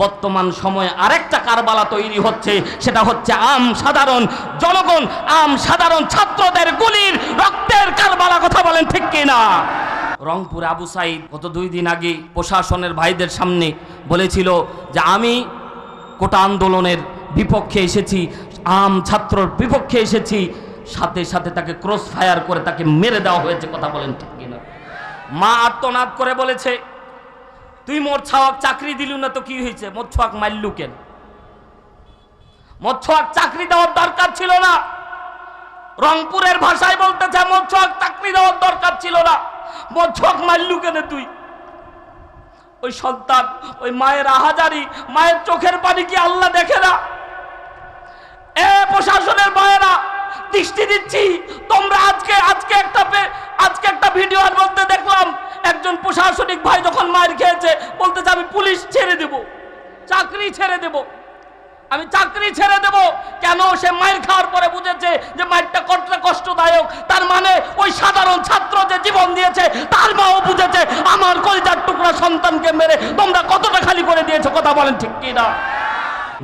বর্তমান সময়ে আরেকটা কারবালা তৈরি হচ্ছে, সেটা হচ্ছে আম সাধারণ জনগণ, আম সাধারণ ছাত্রদের গুলির রক্তের কারবালা, কথা বলেন ঠিক কিনা? রংপুর আবু সাইদ গত দুই দিন আগে প্রশাসনের ভাইদের সামনে বলেছিল যে আমি কোটা আন্দোলনের বিপক্ষে এসেছি, আম ছাত্রর বিপক্ষে এসেছি, সাথে সাথে তাকে ক্রস ফায়ার করে তাকে মেরে দেওয়া হয়েছে, কথা বলেন ঠিক কিনা? মা আত্মনাদ করে বলেছে তুই মোর ছাওয়াক চাকরি দিলু না তো কি হয়েছে মোর ছোয়াক মারলু কেন? মোর ছোয়াক চাকরি দেওয়ার দরকার ছিল না। রংপুরের ভাষায় বলতেছে, মোর ছোয়াক চাকরি দেওয়ার দরকার ছিল না। মোর ছোয়াক মারলু কেন তুই? ওই সন্তান, ওই মায়ের আহাজারি, মায়ের চোখের পানি কি আল্লাহ দেখে না? এ প্রশাসনের মায়েরা দৃষ্টি দিচ্ছি তোমরা আজকে আজকে একটা পে- আজকে একটা ভিডিওর মধ্যে দেখলাম একজন প্রশাসনিক ভাই যখন মায়ের খেয়েছে বলতেছে আমি পুলিশ ছেড়ে দেব চাকরি ছেড়ে দেব। আমি চাকরি ছেড়ে দেব। কেন? সে মায়ের খাওয়ার পরে বুঝেছে যে মায়েরটা কতটা কষ্টদায়ক। তার মানে ওই সাধারণ ছাত্র যে জীবন দিয়েছে, তার মাও বুঝেছে, আমার কলিজার টুকরা সন্তানকে মেরে তোমরা কতটা খালি করে দিয়েছ? কথা বলেন ঠিক কি না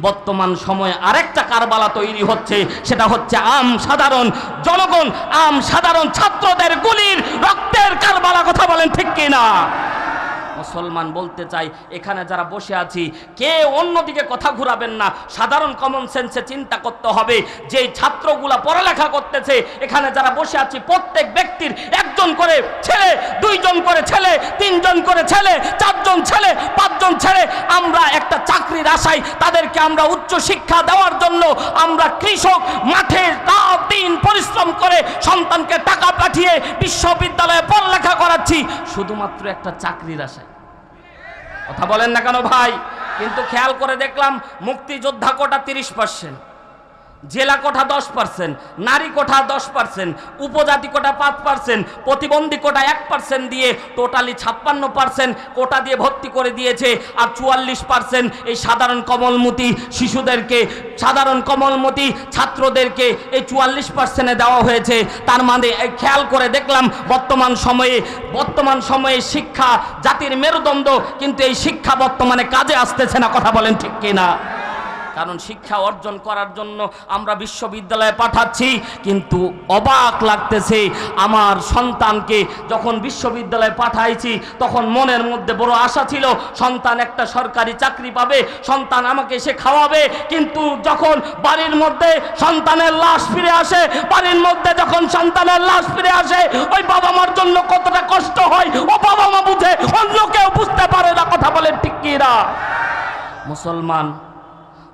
বর্তমান সময়ে আরেকটা কারবালা তৈরি হচ্ছে, সেটা হচ্ছে আম সাধারণ জনগণ, আম সাধারণ ছাত্রদের গুলির রক্তের কারবালা। কথা বলেন ঠিক কিনা? মুসলমান বলতে চাই, এখানে যারা বসে আছি কে অন্যদিকে কথা ঘুরাবেন না। সাধারণ কমন সেন্সে চিন্তা করতে হবে যে ছাত্রগুলা পড়ালেখা করতেছে, এখানে যারা বসে আছি, প্রত্যেক ব্যক্তির একজন করে ছেলে, দুইজন করে ছেলে, তিনজন করে ছেলে, চারজন ছেলে, পাঁচজন ছেলে, আমরা একটা চাকরির আশায় তাদেরকে আমরা উচ্চ শিক্ষা দেওয়ার জন্য আমরা কৃষক মাঠে রাত দিন পরিশ্রম করে সন্তানকে টাকা পাঠিয়ে বিশ্ববিদ্যালয়ে পড়ালেখা করাচ্ছি। শুধুমাত্র একটা চাকরির আশায়। কথা বলেন না কেন ভাই? কিন্তু খেয়াল করে দেখলাম মুক্তিযোদ্ধা কোটা তিরিশ পার্সেন্ট জেলা কোঠা দশ পার্সেন্ট নারী কোঠা দশ পার্সেন্ট উপজাতি কোটা পাঁচ পার্সেন্ট প্রতিবন্ধী কোটা এক পার্সেন্ট দিয়ে টোটালি ছাপ্পান্ন পার্সেন্ট কোটা দিয়ে ভর্তি করে দিয়েছে আর চুয়াল্লিশ পার্সেন্ট এই সাধারণ কমলমতি শিশুদেরকে, সাধারণ কমলমতি ছাত্রদেরকে এই চুয়াল্লিশ পার্সেন্টে দেওয়া হয়েছে। তার মানে খেয়াল করে দেখলাম বর্তমান সময়ে বর্তমান সময়ে শিক্ষা জাতির মেরুদণ্ড কিন্তু এই শিক্ষা বর্তমানে কাজে আসতেছে না, কথা বলেন ঠিক কিনা? কারণ শিক্ষা অর্জন করার জন্য আমরা বিশ্ববিদ্যালয়ে পাঠাচ্ছি, কিন্তু অবাক লাগতেছে আমার সন্তানকে যখন বিশ্ববিদ্যালয়ে পাঠাইছি, তখন মনের মধ্যে বড় আশা ছিল, সন্তান একটা সরকারি চাকরি পাবে, সন্তান আমাকে সে খাওয়াবে, কিন্তু যখন বাড়ির মধ্যে সন্তানের লাশ ফিরে আসে, বাড়ির মধ্যে যখন সন্তানের লাশ ফিরে আসে, ওই বাবা মার জন্য কতটা কষ্ট হয়, ও বাবা মা বুঝে, অন্য কেউ বুঝতে পারে না, কথা বলেন ঠিক কিনা? মুসলমান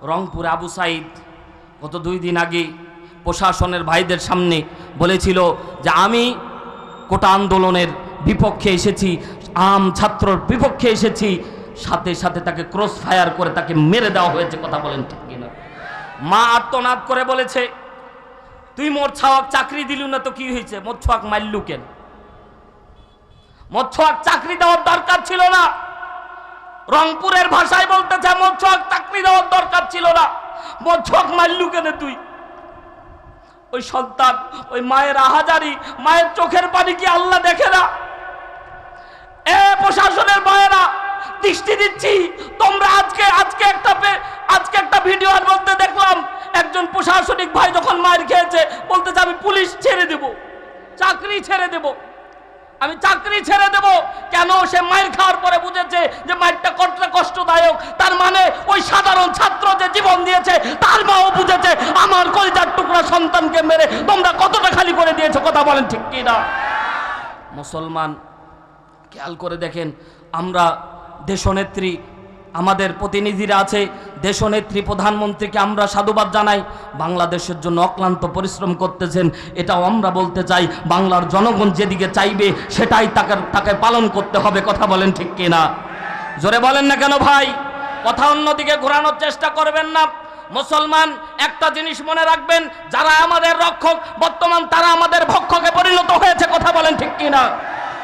রংপুর আবু সাইদ গত দুই দিন আগে প্রশাসনের ভাইদের সামনে বলেছিল যে আমি কোটা আন্দোলনের বিপক্ষে এসেছি, আম ছাত্রর বিপক্ষে এসেছি, সাথে সাথে তাকে ক্রস ফায়ার করে তাকে মেরে দেওয়া হয়েছে, কথা বলেন ঠিক কিনা। মা আত্মনাদ করে বলেছে, তুই মোর ছাওয়াক চাকরি দিলু না তো কি হয়েছে মোর ছোয়াক মারলু কেন? মোর ছোয়াক চাকরি দেওয়ার দরকার ছিল না। রংপুরের ভাষায় বলতেছে মোচ্ছক চাকরি দেওয়ার দরকার ছিল না। মোচ্ছক মারলু কেন তুই? ওই সন্তান, ওই মায়ের আহাজারি, মায়ের চোখের পানি কি আল্লাহ দেখে না? এ প্রশাসনের মায়েরা, দৃষ্টি দিচ্ছি। তোমরা আজকে আজকে একটা আজকে একটা ভিডিওর মধ্যে দেখলাম, একজন প্রশাসনিক ভাই যখন মায়ের খেয়েছে, বলতেছে, আমি পুলিশ ছেড়ে দেব, চাকরি ছেড়ে দেব। আমি চাকরি ছেড়ে দেব। কেন সে মায়ের খাওয়ার পরে বুঝেছে যে মায়েরটা কতটা কষ্টদায়ক? তার মানে ওই সাধারণ ছাত্র যে জীবন দিয়েছে, তার মাও বুঝেছে, আমার কলিজার টুকরা সন্তানকে মেরে তোমরা কতটা খালি করে দিয়েছ? কথা বলেন ঠিক কি না মুসলমান, খেয়াল করে দেখেন, আমরা দেশনেত্রী আমাদের প্রতিনিধিরা আছে, দেশনেত্রী, প্রধানমন্ত্রীকে আমরা সাধুবাদ জানাই। বাংলাদেশের জন্য অক্লান্ত পরিশ্রম করতেছেন, এটাও আমরা বলতে চাই, বাংলার জনগণ যেদিকে চাইবে, সেটাই তাকে তাকে পালন করতে হবে, কথা বলেন ঠিক কিনা? জোরে বলেন না কেন ভাই? কথা অন্যদিকে ঘোরানোর চেষ্টা করবেন না। মুসলমান, একটা জিনিস মনে রাখবেন, যারা আমাদের রক্ষক, বর্তমান তারা আমাদের ভক্ষকে পরিণত হয়েছে, কথা বলেন ঠিক কিনা?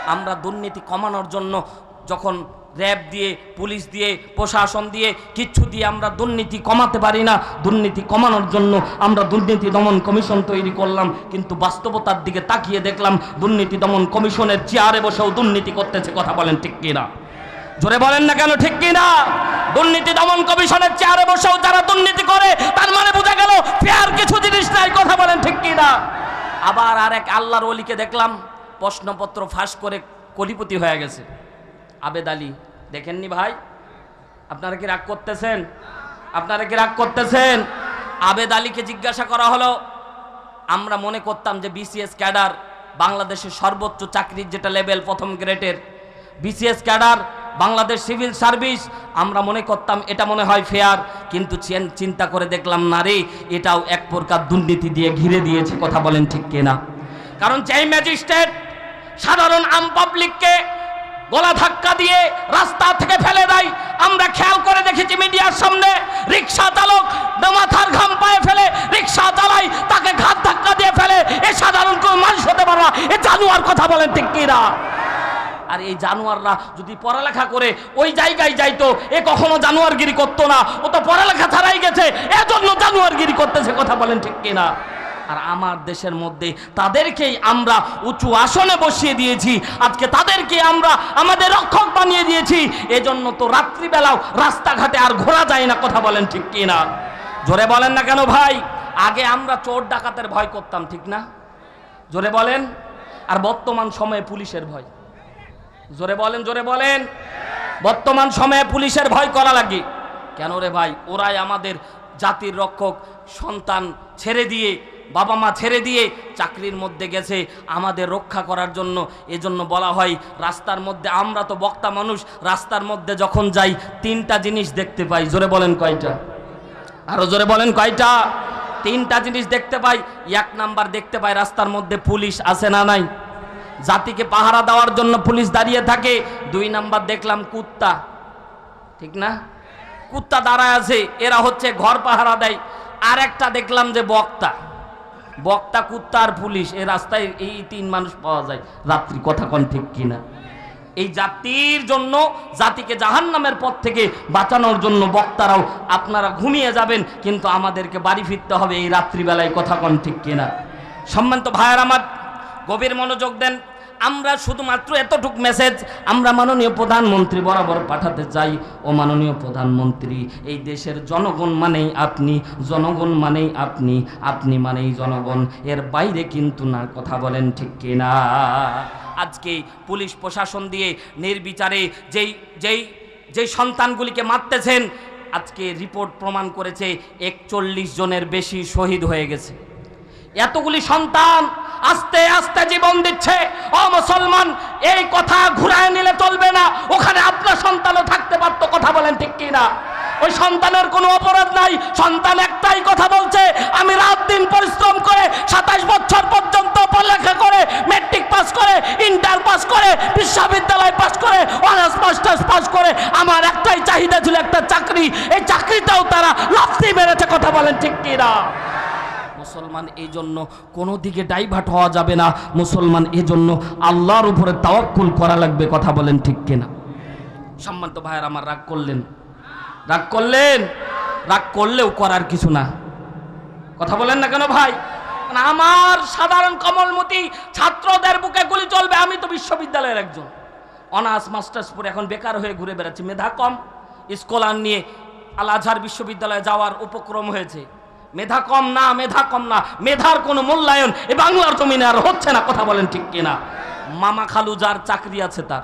আমরা দুর্নীতি কমানোর জন্য যখন র্যাব দিয়ে, পুলিশ দিয়ে, প্রশাসন দিয়ে কিচ্ছু দিয়ে আমরা দুর্নীতি কমাতে পারি না। দুর্নীতি কমানোর জন্য আমরা দুর্নীতি দমন কমিশন তৈরি করলাম। কিন্তু বাস্তবতার দিকে তাকিয়ে দেখলাম দুর্নীতি দমন কমিশনের চেয়ারে বসেও দুর্নীতি করতেছে। কথা বলেন ঠিক কিনা? জোরে বলেন না কেন ঠিক কিনা? দুর্নীতি দমন কমিশনের চেয়ারে বসেও যারা দুর্নীতি করে, তার মানে বোঝা গেল ফেয়ার কিছু জিনিস নাই। কথা বলেন ঠিক কি না আবার আর এক আল্লাহর অলিকে দেখলাম, প্রশ্নপত্র ফাঁস করে কলিপতি হয়ে গেছে। আবেদ আলী। দেখেননি ভাই? আপনারা কি রাগ করতেছেন? আপনারা কি রাগ করতেছেন? আবেদ আলীকে জিজ্ঞাসা করা হলো, আমরা মনে করতাম যে বিসিএস ক্যাডার বাংলাদেশের সর্বোচ্চ চাকরির যেটা লেভেল প্রথম গ্রেডের, BCS cadre Bangladesh civil service, আমরা মনে করতাম এটা মনে হয় ফেয়ার, কিন্তু চিন- চিন্তা করে দেখলাম, না রে, এটাও এক প্রকার দুর্নীতি দিয়ে ঘিরে দিয়েছে, কথা বলেন ঠিক কিনা? কারণ যেই ম্যাজিস্ট্রেট সাধারণ আম পাবলিককে গলা ধাক্কা দিয়ে রাস্তা থেকে ফেলে দেয়। আমরা খেয়াল করে দেখেছি মিডিয়ার সামনে রিক্সা চালক মাথার ঘাম পায়ে ফেলে রিক্সা চালাই তাকে ঘাত ধাক্কা দিয়ে ফেলে। এ সাধারণ কোনো মানুষ হতে পারে না। এ জানুয়ার কথা বলেন ঠিক কিনা? আর এই জানোয়াররা যদি পড়ালেখা করে, ওই জায়গায় যাইতো, এ কখনো জানোয়ারগিরি করতো না। ও তো পড়ালেখা ছাড়াই গেছে, এজন্য জানোয়ারগিরি করতেছে, কথা বলেন ঠিক কিনা? আর আমার দেশের মধ্যে তাদেরকেই আমরা উঁচু আসনে বসিয়ে দিয়েছি। আজকে তাদেরকে আমরা আমাদের রক্ষক বানিয়ে দিয়েছি। এজন্য তো রাত্রিবেলাও রাস্তাঘাটে আর ঘোরা যায় না, কথা বলেন ঠিক কি না জোরে বলেন না কেন ভাই? আগে আমরা চোর ডাকাতের ভয় করতাম, ঠিক না? জোরে বলেন। আর বর্তমান সময়ে পুলিশের ভয়। জোরে বলেন জোরে বলেন। বর্তমান সময়ে পুলিশের ভয় করা লাগে। কেন রে ভাই? ওরাই আমাদের জাতির রক্ষক, সন্তান ছেড়ে দিয়ে বাবা মা ছেড়ে দিয়ে চাকরির মধ্যে গেছে। আমাদের রক্ষা করার জন্য, এজন্য বলা হয়, রাস্তার মধ্যে আমরা তো বক্তা মানুষ, রাস্তার মধ্যে যখন যাই, তিনটা জিনিস দেখতে পাই। জোরে বলেন কয়টা? আরও জোরে বলেন কয়টা? তিনটা জিনিস দেখতে পাই, এক নাম্বার দেখতে পাই, রাস্তার মধ্যে পুলিশ আছে না নাই? জাতিকে পাহারা দেওয়ার জন্য পুলিশ দাঁড়িয়ে থাকে। দুই নাম্বার দেখলাম কুত্তা। ঠিক না? কুত্তা দাঁড়ায় আছে, এরা হচ্ছে ঘর পাহারা দেয়। আর একটা দেখলাম যে বক্তা। বক্তা, কুত্তা আর পুলিশ এই রাস্তায় এই তিন মানুষ পাওয়া যায়। রাত্রি কথা কন ঠিক কিনা? এই জাতির জন্য, জাতিকে জাহান নামের পথ থেকে বাঁচানোর জন্য বক্তারাও আপনারা ঘুমিয়ে যাবেন, কিন্তু আমাদেরকে বাড়ি ফিরতে হবে এই রাত্রিবেলায় কথা কন ঠিক কিনা? সম্মানিত ভাইয়ার আমার গভীর মনোযোগ দেন। আমরা শুধুমাত্র এতটুক মেসেজ আমরা মাননীয় প্রধানমন্ত্রী বরাবর পাঠাতে চাই। ও মাননীয় প্রধানমন্ত্রী, এই দেশের জনগণ মানেই আপনি, জনগণ মানেই আপনি আপনি মানেই জনগণ। এর বাইরে কিন্তু না কথা বলেন ঠিক কিনা? আজকে পুলিশ প্রশাসন দিয়ে নির্বিচারে যেই যেই যেই সন্তানগুলিকে মারতেছেন, আজকে রিপোর্ট প্রমাণ করেছে একচল্লিশ জনের বেশি শহীদ হয়ে গেছে। এতগুলি সন্তান আস্তে আস্তে জীবন দিচ্ছে। ও মুসলমান, এই কথা ঘুরায় নিলে চলবে না। ওখানে আপনার সন্তানও থাকতে পারতো, কথা বলেন ঠিক কি না ওই সন্তানের কোনো অপরাধ নাই। সন্তান একটাই কথা বলছে, আমি রাত দিন পরিশ্রম করে সাতাশ বছর পর্যন্ত পড়ালেখা করে মেট্রিক পাস করে ইন্টার পাস করে, বিশ্ববিদ্যালয় পাস করে অনার্স মাস্টার্স পাস করে, আমার একটাই চাহিদা ছিল একটা চাকরি। এই চাকরিটাও তারা লাফতি মেরেছে, কথা বলেন ঠিক কি না মুসলমান এই জন্য কোনো দিকে ডাইভার্ট হওয়া যাবে না। মুসলমান এই জন্য আল্লাহর উপরে তাওয়াক্কুল করা লাগবে, কথা বলেন ঠিক কিনা? সম্মানিত ভাইয়ের, আমার রাগ করলেন? রাগ করলেন? রাগ করলেও করার কিছু না। কথা বলেন না কেন ভাই? আমার সাধারণ কমলমতি ছাত্রদের বুকে গুলি চলবে, আমি তো বিশ্ববিদ্যালয়ের একজন। অনার্স, মাস্টার্স পরে এখন বেকার হয়ে ঘুরে বেড়াচ্ছি। মেধা কম, স্কলার নিয়ে আল আজহার বিশ্ববিদ্যালয়ে যাওয়ার উপক্রম হয়েছে। মেধা কম না, মেধা কম না। মেধার কোনো মূল্যায়ন এ বাংলার জমিনে আর হচ্ছে না, কথা বলেন ঠিক কিনা? মামা খালু যার চাকরি আছে তার।